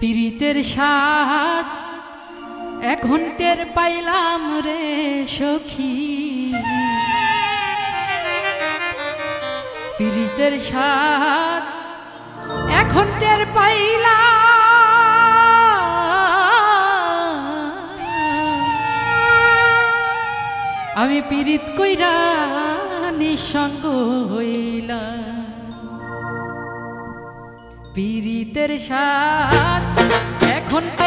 পিরিতের সাত এখন টের পাইলাম রে সখী। পিরিতের সাত এখন টের পাইলাম। আমি পীড়িত কইরা নিঃসঙ্গ হইলাম। পীড়িতের সাত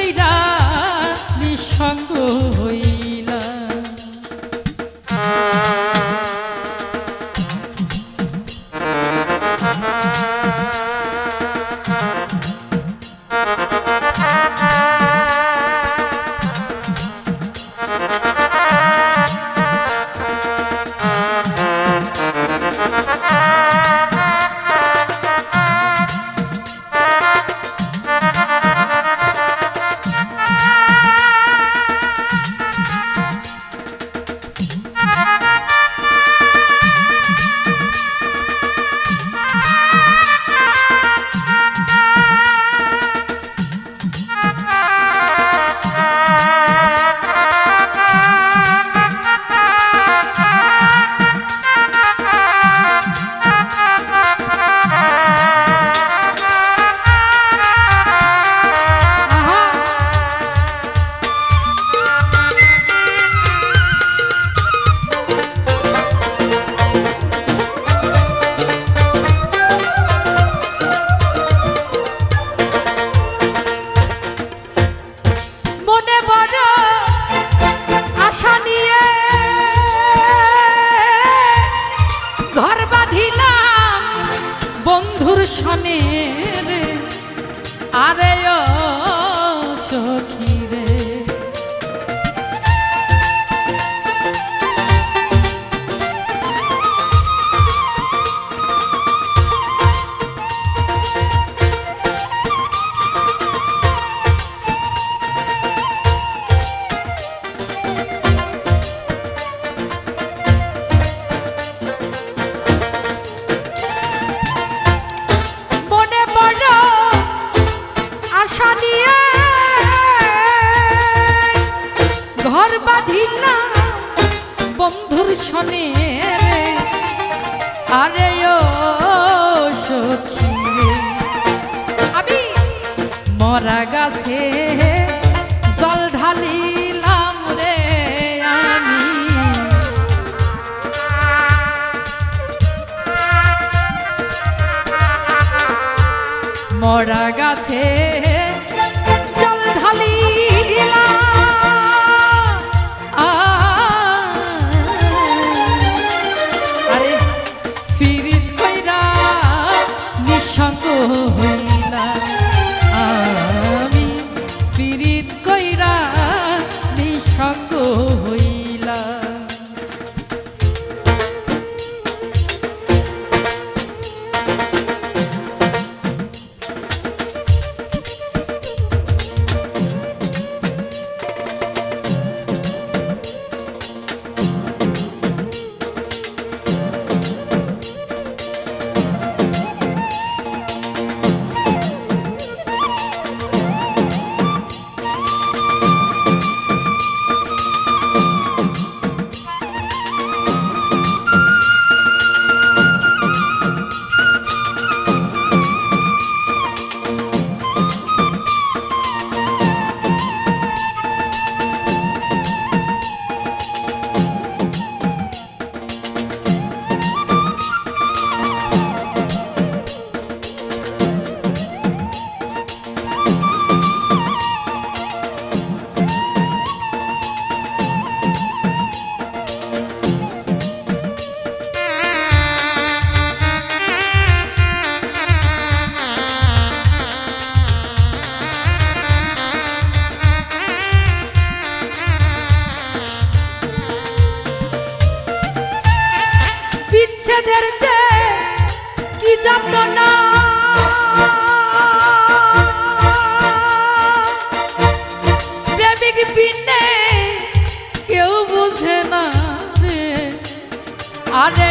কইরা নিঃসঙ্গ শনে রে। আরে ও আমি মরা গাছে জল ঢালিলাম রে আমি। মরা গাছে বিনে কেউ বুঝে না রে। আরে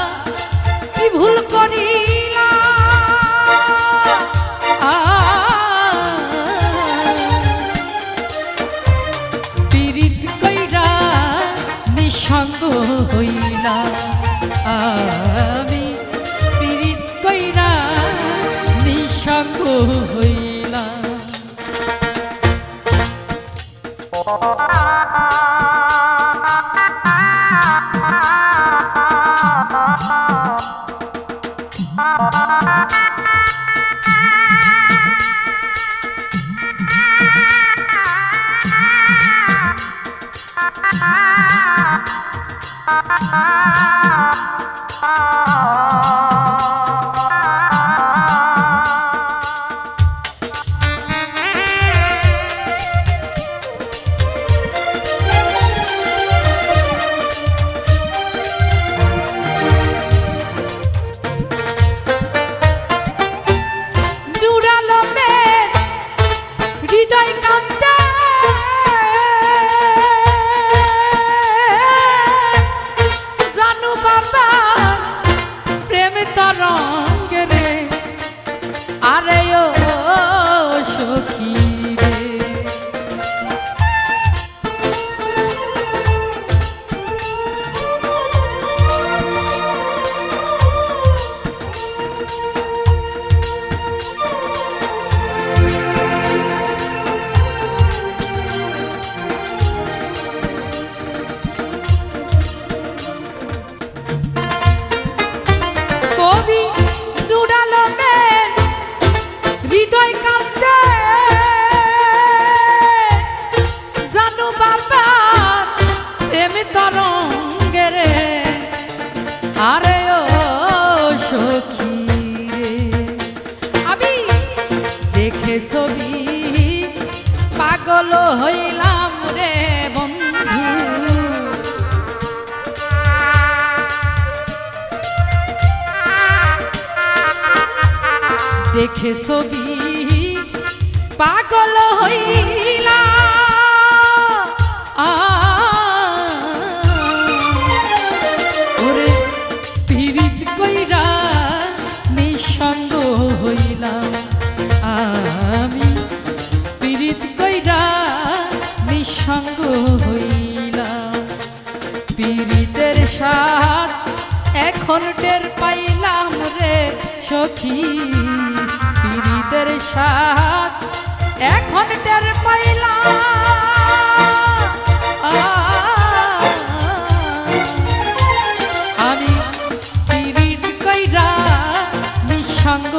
হইলা। নুরালমের হইলাম রে বন্ধু। দেখে ছবি পাগল হইলা। ওরে গীতের সাত এখন টের পাইলাম রে সখী। পীড়িতের সাত এখন টের পাইলাম। আমি পীড়িত কইরা নিঃসঙ্গ